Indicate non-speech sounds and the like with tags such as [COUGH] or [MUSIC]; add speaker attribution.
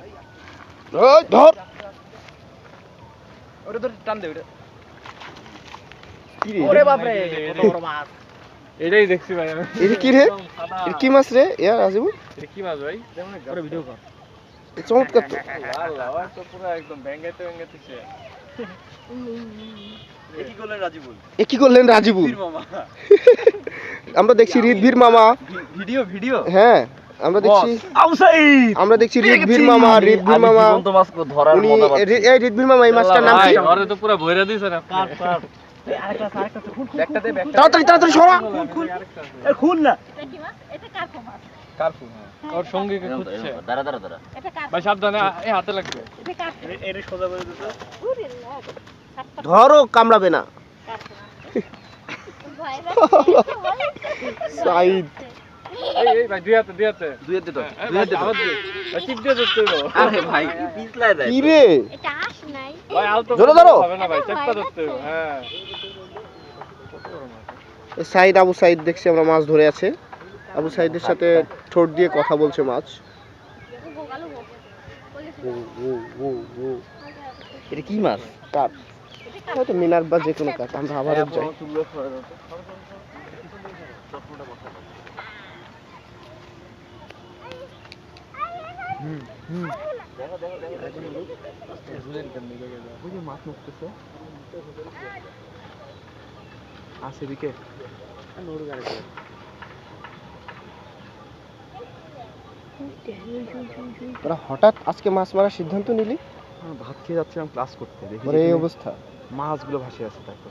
Speaker 1: ওই ধর।
Speaker 2: ওটা তো টান দে ওটা
Speaker 1: কি রে?
Speaker 2: কত বড় মাছ।
Speaker 3: এটাই দেখছি ভাই আমি।
Speaker 1: এটা কি রে? এটা কি মাছ রে? রাজীব
Speaker 3: এটা কি মাছ ভাই?
Speaker 2: ওরে ভিডিও কর।
Speaker 1: চমৎকার তো।
Speaker 3: আল্লাহ ওর তো পুরো একদম ভেঙ্গাইতে ভেঙ্গাইতে সে
Speaker 2: কি করলেন রাজীবুল?
Speaker 1: এ কি করলেন রাজীব
Speaker 2: মামা।
Speaker 1: আমরা দেখছি রিদভির মামা।
Speaker 2: Video video?
Speaker 1: হ্যাঁ। আমরা দেখছি আমরা দেখছি রিদভির মামা রিদভির মামা উনি এই রিদভির মামা এই মাছটার নাম কি?
Speaker 3: তো পুরো দিছে না।
Speaker 2: কাট কাট। আরেকটা আরেকটা খুন ব্যাগটা দে ব্যাগটা
Speaker 1: তাড়াতাড়ি তাড়াতাড়ি সরা।
Speaker 2: খুন না।
Speaker 4: এটা কার্পো মাছ।
Speaker 3: কারফু ওর সঙ্গীকে খুঁজছে।
Speaker 2: দাঁড়া দাঁড়া দাঁড়া
Speaker 3: ভাই সাবধানে এই হাতে লাগবে।
Speaker 4: এটা
Speaker 2: সোজা করে দিতে।
Speaker 4: ওরে লাগ সাতটা
Speaker 1: ধরো কামড়াবে না। [LAUGHS] সাইদ।
Speaker 3: এই এই ভাই দুই হাতে দুই হাতে।
Speaker 2: দুই হাতে তো
Speaker 3: এই, ভাই, আবার টিপ দিয়ে ধরতে হইবো।
Speaker 2: আরে ভাই পিছলায় দেয়
Speaker 1: কি রে?
Speaker 4: এটা আস নাই।
Speaker 3: ভাই, আলতো
Speaker 1: ধরো, ধরো।
Speaker 3: হবে না ভাই, চেপ্পা ধরতে হইবো, হ্যাঁ।
Speaker 1: সাইদ আবু সাইদ দেখছি আমরা মাছ ধরে আছে। আবু সাইদের সাথে ঠোঁট দিয়ে কথা বলছে মাছ।
Speaker 4: ও গালো গো
Speaker 1: ও ও ও ও
Speaker 2: এটা কি মাছ?
Speaker 1: কাপ হয়তো মিনার বা যে কোনো কাপ আমরা আবারও যাই। মাছ মুখতেছে আছে দিকে তোরা হঠাৎ আজকে মাছ মারার সিদ্ধান্ত নিলি?
Speaker 2: ভাত খেয়ে যাচ্ছিলাম ক্লাস করতে। দেখি
Speaker 1: এই অবস্থা।
Speaker 2: মাছগুলো ভাসে আছে তারপর।